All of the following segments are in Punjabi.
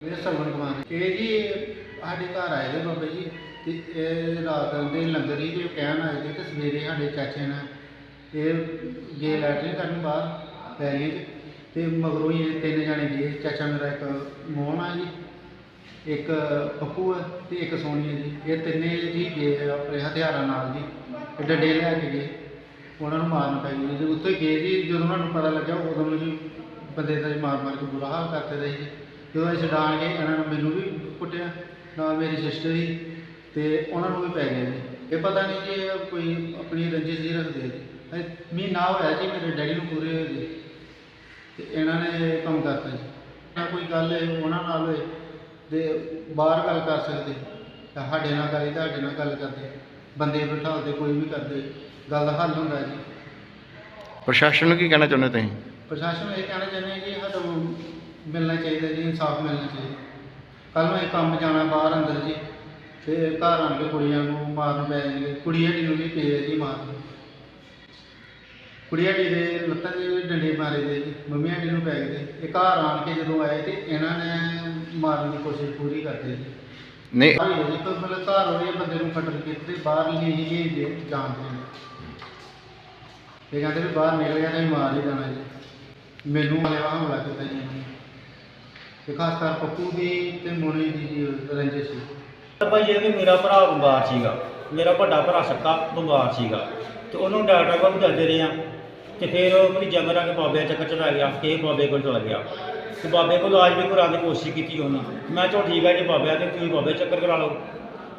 ਇਹ ਸਰਵਣ ਕੁਮਾਰ ਇਹ ਜੀ ਸਾਡੇ ਘਰ ਆਏ ਦੇ ਬਾਬਾ ਜੀ, ਤੇ ਇਹ ਰਾਤ ਦੇ ਲੰਗਰ ਹੀ ਤੇ ਕਹਿਣ ਆਏ ਸੀ ਤੇ ਸਵੇਰੇ ਸਾਡੇ ਚਾਚੇ ਨਾਲ ਇਹ ਗਏ ਲੈਟਰਿੰਗ ਕਰਨ ਬਾਹਰ ਪੈਰੀਆਂ 'ਚ ਤੇ ਮਗਰੋਂ ਹੀ ਇਹ ਤਿੰਨ ਜਾਣੇ ਗਏ, ਚਾਚਾ ਮੇਰਾ ਇੱਕ ਮੋਹਨ ਆ ਜੀ, ਇੱਕ ਪੱਪੂ ਹੈ ਤੇ ਇੱਕ ਸੋਨੀ ਹੈ ਜੀ, ਇਹ ਤਿੰਨੇ ਜੀ ਗਏ ਆਪਣੇ ਹਥਿਆਰਾਂ ਨਾਲ ਜੀ ਡੰਡੇ ਲੈ ਕੇ ਗਏ, ਉਹਨਾਂ ਨੂੰ ਮਾਰਨ ਪੈ ਗਈ ਜੀ ਉੱਥੇ ਗਏ ਜੀ, ਜਦੋਂ ਉਹਨਾਂ ਨੂੰ ਪਤਾ ਲੱਗਿਆ ਉਦੋਂ ਨੂੰ ਜੀ ਬੰਦੇ ਦਾ ਮਾਰ ਮਾਰ ਕੇ ਬੁਰਾ ਹਾਲ ਕਰਤੇ ਰਹੇ ਜੀ। ਜਦੋਂ ਅਸੀਂ ਛਡਾਣ ਗਏ ਇਹਨਾਂ ਨੇ ਮੈਨੂੰ ਵੀ ਕੁੱਟਿਆ ਨਾਲ ਮੇਰੀ ਸਿਸਟਰ ਹੀ ਤੇ ਉਹਨਾਂ ਨੂੰ ਵੀ ਪੈ ਗਿਆ ਜੀ ਇਹ ਪਤਾ ਨਹੀਂ ਜੀ ਇਹ ਕੋਈ ਆਪਣੀ ਰੰਜਿਸ਼ ਜੀ ਰੱਖਦੇ ਆ ਜੀ ਮਹੀਨਾ ਹੋਇਆ ਜੀ ਮੇਰੇ ਡੈਡੀ ਨੂੰ ਪੂਰੇ ਹੋਏ ਜੀ ਤੇ ਇਹਨਾਂ ਨੇ ਕੰਮ ਕਰਤਾ ਜੀ। ਨਾ ਕੋਈ ਗੱਲ ਹੈ ਉਹਨਾਂ ਨਾਲ ਹੋਏ ਤੇ ਬਾਹਰ ਗੱਲ ਕਰ ਸਕਦੇ। ਤਾਂ ਸਾਡੇ ਨਾਲ ਕਰੀ ਤੁਹਾਡੇ ਨਾਲ ਗੱਲ ਕਰਦੇ। ਬੰਦੇ ਬਿਠਾਉਂਦੇ ਕੋਈ ਵੀ ਕਰਦੇ। ਗੱਲ ਦਾ ਹੱਲ ਹੁੰਦਾ ਜੀ। ਪ੍ਰਸ਼ਾਸਨ ਨੂੰ ਕੀ ਕਹਿਣਾ ਚਾਹੁੰਦੇ ਤੁਸੀਂ? ਪ੍ਰਸ਼ਾਸਨ ਇਹ ਕਹਿਣਾ ਚਾਹੁੰਦੇ ਹਾਂ ਕਿ ਸਾਨੂੰ ਮਿਲਣਾ ਚਾਹੀਦਾ ਜੀ ਇਨਸਾਫ ਮਿਲਣਾ ਚਾਹੀਦਾ। ਕੱਲ ਨੂੰ ਇਹ ਕੰਮ ਜਾਣਾ ਬਾਹਰ ਅੰਦਰ ਜੀ ਤੇ ਘਰ ਆਣ ਕੇ ਕੁੜੀਆਂ ਨੂੰ ਮਾਰਨ ਪੈ ਜਾਣਗੇ। ਕੁੜੀ ਹੱਡੀ ਨੂੰ ਵੀ ਪਏ ਜੀ ਮਾਰਨ। ਕੁੜੀ ਹੱਡੀ ਦੇ ਲੱਤਾਂ ਦੇ ਡੰਡੇ ਮਾਰੇ ਦੇ ਜੀ ਮੰਮੀ ਹੱਡੀ ਨੂੰ ਪੈ ਗਏ ਤੇ ਇਹ ਘਰ ਆਣ ਕੇ ਜਦੋਂ ਆਏ ਤੇ ਇਹਨਾਂ ਨੇ ਮਾਰਨ ਦੀ ਕੋਸ਼ਿਸ਼ ਪੂਰੀ ਕਰਦੇ ਜੀ। ਨਹੀਂ। ਹੀ ਜੀ ਕੋਈ ਮਤਲਬ ਘਰ ਹੋਏ ਬੰਦੇ ਨੂੰ ਖੱਟਰ ਕੀਤੇ ਬਾਹਰ ਨਹੀਂ ਹੀ ਜੀ ਜਾਣਦੇ ਨੇ। ਇਹ ਕਹਿੰਦੇ ਵੀ ਬਾਹਰ ਨਿਕਲ ਗਿਆ ਤਾਂ ਮਾਰ ਹੀ ਦੇਣਾ ਜੀ। ਮੈਨੂੰ ਵਾਲੇ ਵਾਹ ਹਮਲਾ ਕੀਤਾ ਜੀ ਤੇ ਖਾਸ ਕਰ ਪੱਪੂ ਦੀ ਤੇ ਮੋਨੀ ਦੀ ਜੀ ਰੰਜਿਸ਼ ਸੀ। ਭਾਈ ਇਹ ਕਿ ਮੇਰਾ ਭਰਾ ਬਿਮਾਰ ਸੀਗਾ। ਮੇਰਾ ਵੱਡਾ ਭਰਾ ਸੱਕਾ ਬਿਮਾਰ ਸੀਗਾ। ਤੇ ਉਹਨੂੰ ਡਾਕਟਰ ਕੋਲ ਦੱਸਦੇ ਰਹੇ ਆ ਤੇ ਫਿਰ ਉਹ ਭਤੀਜਾ ਮੇਰਾ ਕਿ ਬਾਬੇ ਦਾ ਚੱਕਰ ਚਲਾ ਗਿਆ। ਕਿ ਬਾਬੇ ਕੋਲ ਚਲਾ ਗਿਆ। ਤੇ ਬਾਬੇ ਕੋਲ ਇਲਾਜ ਵੀ ਕਰਾਉਣ ਦੀ ਕੋਸ਼ਿਸ਼ ਕੀਤੀ ਉਹਨਾਂ। ਮੈਂ ਚਲੋ ਠੀਕ ਹੈ ਜੀ ਬਾਬਿਆਂ ਤੇ ਤੁਸੀਂ ਬਾਬੇ ਚੱਕਰ ਕਰਾ ਲਓ।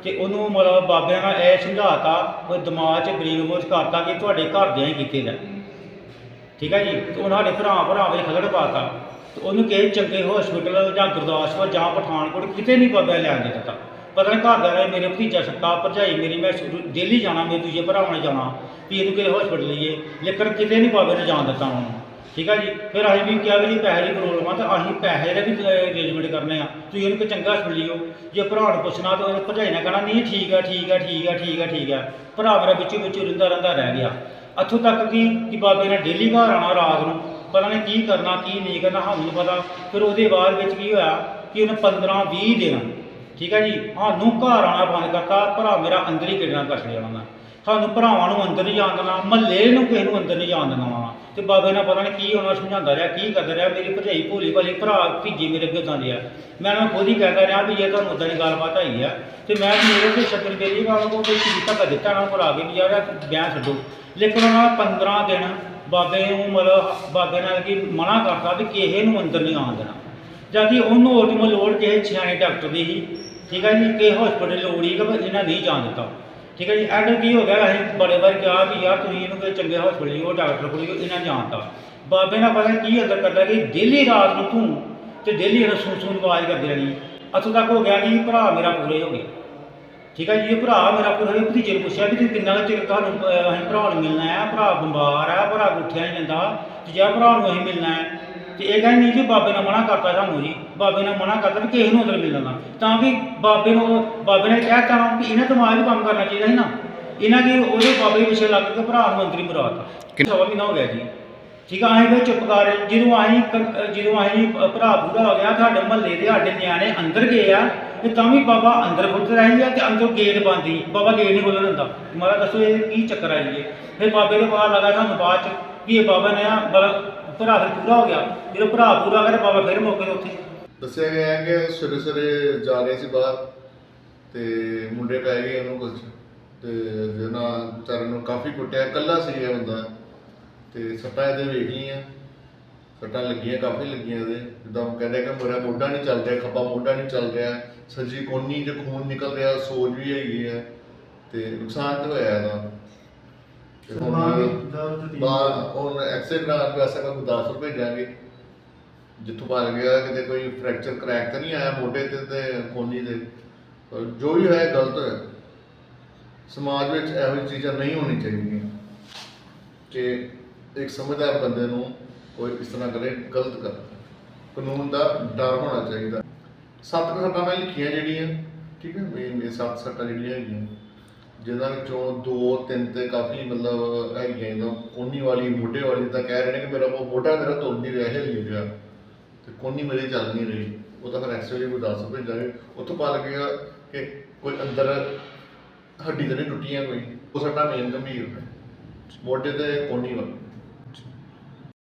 ਤੇ ਉਹਨੂੰ ਮਤਲਬ ਬਾਬਿਆਂ ਨਾਲ ਇਹ ਸਮਝਾਤਾ, ਉਹ ਦਿਮਾਗ 'ਚ ਬਰੀਕ ਬੋਝ ਕਰਤਾ ਕਿ ਤੁਹਾਡੇ ਘਰਦਿਆਂ ਹੀ ਕੀਤੇ ਨੇ ਠੀਕ ਹੈ ਜੀ? ਤੇ ਉਹਨਾਂ ਦੇ ਭਰਾ ਭਰਾ ਵਿੱਚ ਖਲੜ ਪਾਤਾ। ਤੇ ਉਹਨੂੰ ਕਿਸੇ ਚੰਗੇ ਹਸਪੀਟਲ ਜਾਂ ਗੁਰਦਾਸਪੁਰ ਜਾਂ ਪਠਾਨਕੋਟ, ਕਿਤੇ ਨਹੀਂ ਬਾਬਾ ਲੈਣ ਦੇ ਦਿੱਤਾ। ਪਤਾ ਨਹੀਂ ਘਰ ਦਾ ਮੇਰੇ ਭਤੀਜਾ ਸੱਕਾ ਭਰਜਾਈ, ਮੇਰੀ ਮੈਂ ਦਿੱਲੀ ਜਾਣਾ, ਮੇਰੇ ਦੂਜੇ ਭਰਾਵਾਂ ਨੇ ਜਾਣਾ, ਵੀ ਇਹਨੂੰ ਕਿਸੇ ਹਸਪੀਟਲ ਲਈਏ। ਲੇਕਿਨ ਕਿਤੇ ਨਹੀਂ ਬਾਬੇ ਨੇ ਜਾਣ ਦਿੱਤਾ ਉਹਨੂੰ। ਠੀਕ ਹੈ ਜੀ? ਫਿਰ ਅਸੀਂ ਵੀ ਕਿਹਾ ਵੀ ਜੀ ਪੈਸੇ ਦੀ ਪ੍ਰੋਬਲਮ ਆ, ਤਾਂ ਅਸੀਂ ਪੈਸੇ ਦਾ ਵੀ ਅਰੇਂਜਮੈਂਟ ਕਰਨੇ ਆ। ਤੁਸੀਂ ਇਹਨੂੰ ਕੋਈ ਚੰਗਾ ਹਸਪੀਟਲ ਲਿਓ। ਜੇ ਭਰਾ ਨੂੰ ਪੁੱਛਣਾ ਤਾਂ ਉਹਨੇ ਭਰਜਾਈ ਨੇ ਕਹਿਣਾ, ਨਹੀਂ, ਠੀਕ ਆ ਠੀਕ ਆ ਠੀਕ ਆ ਠੀਕ ਆ ਠੀਕ ਆ। ਭਰਾ ਮੇਰਾ ਵਿੱਚੋਂ ਵਿੱਚੋਂ ਰਿੰਦਾ ਰਹਿੰਦਾ ਰਹਿ ਗਿਆ। ਇੱਥੋਂ ਤੱਕ ਕਿ ਕਿ ਬਾਬੇ ਨੇ ਡੇਲੀ ਘਰ ਆਉਣਾ ਰਾਤ ਨੂੰ, ਪਤਾ ਨਹੀਂ ਕੀ ਕਰਨਾ, ਕੀ ਨਹੀਂ ਕਰਨਾ, ਸਾਨੂੰ ਨੀ ਪਤਾ। ਫਿਰ ਉਹਦੇ ਬਾਅਦ ਵਿੱਚ ਕੀ ਹੋਇਆ ਕਿ ਉਹਨੇ 15 20 ਦਿਨ, ਠੀਕ ਹੈ ਜੀ, ਸਾਨੂੰ ਘਰ ਆਉਣਾ ਬੰਦ ਕਰਤਾ, ਭਰਾ ਮੇਰਾ ਅੰਦਰ ਹੀ ਕਿਡਨਾ ਕਰ ਲਿਆ ਉਹਨਾਂ ਸਾਨੂੰ ਭਰਾਵਾਂ ਨੂੰ ਅੰਦਰ ਨਹੀਂ ਜਾਣ ਦੇਣਾ, ਮਹੱਲੇ ਨੂੰ ਕਿਸੇ ਨੂੰ ਅੰਦਰ ਨਹੀਂ ਜਾਣ ਦੇਣਾ। ਵਾ ਤੇ ਬਾਬੇ ਨੇ ਪਤਾ ਨਹੀਂ ਕੀ ਉਹਨਾਂ ਨੂੰ ਸਮਝਾਉਂਦਾ ਰਿਹਾ, ਕੀ ਕਰਦਾ ਰਿਹਾ, ਮੇਰੀ ਭਰਜਾਈ ਭੋਲੀ ਭਾਲੀ ਭਰਾ ਭੀਜੀ ਮੇਰੇ ਅੱਗੇ ਤਾਂ ਰਿਹਾ ਮੈਂ ਉਹਨਾਂ ਖੁਦ ਹੀ ਕਹਿੰਦਾ ਰਿਹਾ ਵੀ ਇਹ ਤੁਹਾਨੂੰ ਉਦਾਂ ਦੀ ਗੱਲਬਾਤ ਆਈ ਆ। ਤੇ ਮੈਂ ਵੀ ਮੇਰੇ ਤੇ ਸ਼ਕਲ ਬੇਲੀ ਵਾਲਾ ਕੋ ਕੋਈ ਚੀਜ਼ ਤੱਕ ਦਿੱਤਾ ਨਾ ਭਰਾ ਕੇ ਵੀ ਯਾਰ ਇਹ ਬਿਆਨ ਛੱਡੋ। ਲੇਕਿਨ ਉਹਨਾਂ ਨੇ 15 ਦਿਨ ਬਾਬੇ ਨੂੰ ਮਤਲਬ ਬਾਬੇ ਨਾਲ ਕੀ ਮਨਾ ਕਰਤਾ ਵੀ ਕਿਸੇ ਨੂੰ ਅੰਦਰ ਨਹੀਂ ਆਉਣ ਦੇਣਾ। ਜਦ ਕਿ ਉਹਨੂੰ ਓਟਮ ਲੋੜ ਕਿਸੇ ਸਿਆਣੇ ਡਾਕਟਰ ਦੀ ਸੀ ਠੀਕ ਹੈ ਜੀ, ਕਿ ਹਸਪੀਟਲ ਲੋੜ ਹੀ ਕਿ ਇਹਨਾਂ ਨਹੀਂ ਜਾਣ ਦਿੱਤਾ। ਠੀਕ ਹੈ ਜੀ ਐਂਡ ਕੀ ਹੋ ਗਿਆ, ਅਸੀਂ ਬੜੇ ਵਾਰ ਕਿਹਾ ਵੀ ਯਾਰ ਤੁਸੀਂ ਇਹਨੂੰ ਕੋਈ ਚੰਗੇ ਹਸਪੀਟਲ ਲਿਓ ਡਾਕਟਰ ਕੋਲ ਲਿਓ ਇਹਨਾਂ ਜਾਣਦਾ। ਬਾਬੇ ਨਾਲ ਪਤਾ ਕੀ ਅੰਦਰ ਕਰਦਾ ਕਿ ਡੇਲੀ ਰਾਤ ਨੂੰ ਤੂੰ ਤੇ ਡੇਲੀ ਇਹਨਾਂ ਸੁਣ ਸੁਣ ਆਵਾਜ਼ ਕਰਦੇ ਰਹਿਣੀ। ਇੱਥੋਂ ਤੱਕ ਹੋ ਗਿਆ ਕਿ ਭਰਾ ਮੇਰਾ ਪੂਰੇ ਹੋ ਗਏ। ਠੀਕ ਹੈ ਜੀ ਇਹ ਭਰਾ ਮੇਰਾ ਪੂਰਾ ਵੀ ਭਤੀਜੇ ਨੂੰ ਪੁੱਛਿਆ ਵੀ ਤੂੰ ਕਿੰਨਾ ਕੁ ਚਿਰ ਤੁਹਾਨੂੰ ਅਹ, ਅਸੀਂ ਭਰਾ ਨੂੰ ਮਿਲਣਾ ਹੈ? ਭਰਾ ਬਿਮਾਰ ਹੈ ਭਰਾ ਉੱਠਿਆ ਨਹੀਂ ਜਾਂਦਾ ਤੇ ਜੇ ਭਰਾ ਨੂੰ ਅਸੀਂ ਮਿਲਣਾ ਹੈ ਤੇ ਇਹ ਕਹਿੰਦੇ ਨਹੀਂ ਜੀ ਬਾਬੇ ਨੇ ਮਨਾ ਕਰਤਾ ਸਾਨੂੰ ਜੀ ਬਾਬੇ ਨੇ ਮਨਾ ਕਰਤਾ ਵੀ ਕਿਸੇ ਨੂੰ ਅੰਦਰ ਮਿਲਣਾ ਤਾਂ ਕਿ ਬਾਬੇ ਨੂੰ ਬਾਬੇ ਨੇ ਕਹਿ ਤਾ ਨਾ ਕਿ ਇਹਨਾਂ ਦਿਮਾਗ ਵੀ ਕੰਮ ਕਰਨਾ ਚਾਹੀਦਾ ਸੀ ਨਾ। ਇਹਨਾਂ ਕੀ ਉਹਦੇ ਬਾਬੇ ਪਿੱਛੇ ਲੱਗ ਕੇ ਭਰਾ ਨੂੰ ਅੰਦਰ ਹੀ ਮਰਾਤਾ। ਸਵਾ ਮਹੀਨਾ ਹੋ ਗਿਆ ਜੀ। ਠੀਕ ਆ ਅਸੀਂ ਫਿਰ ਚੁੱਪ ਕਰ ਰਹੇ ਜਦੋਂ ਅਸੀਂ ਕ- ਅਹ ਜਦੋਂ ਅਸੀਂ ਅਹ ਭਰਾ ਪੂਰਾ ਹੋ ਗਿਆ ਸਾਡੇ ਮਹੱਲੇ ਦੇ ਸਾਡੇ ਨਿਆਣੇ ਅੰਦਰ ਗਏ ਆ ਤੇ ਤਾਂ ਵੀ ਬਾਬਾ ਅੰਦਰ ਖੁੱਲ੍ਹ ਰਹੀ ਆ ਤੇ ਅੰਦਰੋਂ ਗੇਟ ਬੰਦ ਸੀ ਬਾਬਾ ਗੇਟ ਨਹੀਂ ਖੋਲ੍ਹਣ ਦਿੰਦਾ। ਮਾਰਾ ਦੱਸੋ ਇਹ ਕੀ ਚੱਕਰ ਆ ਜੀ? ਫਿਰ ਬਾਬੇ ਦੇ ਬਾਹਰ ਲਗਾ ਸਾਨੂੰ ਬਾਅਦ ਚ ਵੀ ਇਹ ਬਾਬਾ ਨੇ ਆ ਭਰਾ ਫਿਰ ਪੂਰਾ ਹੋ ਗਿਆ। ਜਦੋਂ ਭਰਾ ਪੂਰਾ ਕਰੇ ਬਾਬਾ ਫਿਰ ਮੌਕੇ ਤੇ ਉੱਥੇ। ਦੱਸਿਆ ਗਿਆ ਹੈ ਕਿ ਸਵੇਰੇ ਸਵੇਰੇ ਜਾ ਰਹੇ ਸੀ ਬਾਹਰ ਤੇ ਮੁੰਡੇ ਪੈ ਗਏ ਉਹਨੂੰ ਕੁਝ ਤੇ ਜਿਹਨਾਂ ਵਿਚਾਰੇ ਨੂੰ ਕਾਫੀ ਕੁੱਟਿਆ। ਕੱਲਾ ਸੀ ਇਹ ਹੁੰਦਾ ਤੇ ਸੱਟਾਂ ਇਹਦੇ ਵੇਖ ਲਈਆਂ। ਸੱਟਾਂ ਲੱਗੀਆਂ ਕਾਫੀ ਲੱਗੀਆਂ ਇਹਦੇ ਜਿੱਦਾਂ ਉਹ ਕਹਿੰਦੇ ਕਿ ਮੇਰਾ ਮੋਢਾ ਨਹੀਂ ਚੱਲ ਰਿਹਾ ਖੱਬਾ ਮੋਢਾ ਨਹੀਂ ਚੱਲ ਰਿਹਾ। ਸੱਜੀ ਕੋਨੀ 'ਚ ਖੂਨ ਨਿਕਲ ਰਿਹਾ ਸੋਜ ਵੀ ਹੈਗੀ ਹੈ ਤੇ ਨੁਕਸਾਨ ਤਾਂ ਹੋਇਆ ਇਹਦਾ। ਤੇ ਹੁਣ ਬਾਹਰ ਹੁਣ ਐਕਸਰੇ ਕਰਾਉਣ ਪੈਸਾ ਕਾ 10 ਰੁਪਏ ਭੇਜਾਂਗੇ ਜਿੱਥੋਂ ਬਾਹਰ ਗਿਆ ਕਿਤੇ ਕੋਈ ਫ੍ਰੈਕਚਰ ਕਰੈਕ ਤਾਂ ਨਹੀਂ ਆਇਆ ਮੋਢੇ ਤੇ ਤੇ ਕੋਨੀ ਤੇ। ਪਰ ਜੋ ਵੀ ਹੋਇਆ ਗਲਤ ਹੋਇਆ। ਸਮਾਜ ਵਿੱਚ ਇਹੋ ਜਿਹੀ ਚੀਜ਼ਾਂ ਨਹੀਂ ਹੋਣੀ ਚਾਹੀਦੀਆਂ। ਕਿ ਇੱਕ ਸਮਝਦਾਰ ਬੰਦੇ ਨੂੰ ਕੋਈ ਇਸ ਤਰ੍ਹਾਂ ਕਰੇ, ਗਲਤ ਕਰ। ਕਾਨੂੰਨ ਦਾ ਡਰ ਹੋਣਾ ਚਾਹੀਦਾ। ਸੱਤ ਸੱਟਾਂ ਮੈਂ ਲਿਖੀਆਂ ਜਿਹੜੀਆਂ, ਠੀਕ ਹੈ ਮੇਨ ਇਹ ਸੱਤ ਸੱਟਾਂ ਜਿਹੜੀਆਂ ਹੈਗੀਆਂ। ਜਿਹਨਾਂ ਵਿੱਚੋਂ ਦੋ, ਤਿੰਨ ਤੇ ਕਾਫੀ ਮਤਲਬ ਹੈਗੀਆਂ ਜਿੱਦਾਂ ਕੋਨੀ ਵਾਲੀ, ਮੋਢੇ ਵਾਲੀ ਤਾਂ ਕਹਿ ਰਹੇ ਨੇ ਕਿ ਮੇਰਾ ਉਹ ਮੋਢਾ ਮੇਰਾ ਤੁਰ ਨਹੀਂ ਰਿਹਾ, ਹਿੱਲ ਨਹੀਂ ਰਿਹਾ। ਤੇ ਕੋਨੀ ਮੇਰੀ ਚੱਲ ਨਹੀਂ ਰਹੀ। ਉਹ ਤਾਂ ਫਿਰ ਐਕਸਰੇ ਲਈ ਗੁਰਦਾਸਪੁਰ ਭੇਜਾਂਗੇ। ਉੱਥੋਂ ਪਤਾ ਲੱਗੇਗਾ ਕਿ ਕੋਈ ਅੰਦਰ ਹੱਡੀ ਤਾਂ ਨਹੀਂ ਟੁੱਟੀਆਂ ਕੋਈ। ਉਹ ਸੱਟਾਂ ਮੇਨ ਗੰਭੀਰ ਹੈ ਮੋਢੇ ਤੇ ਕੋਨੀ ਵੱਲ।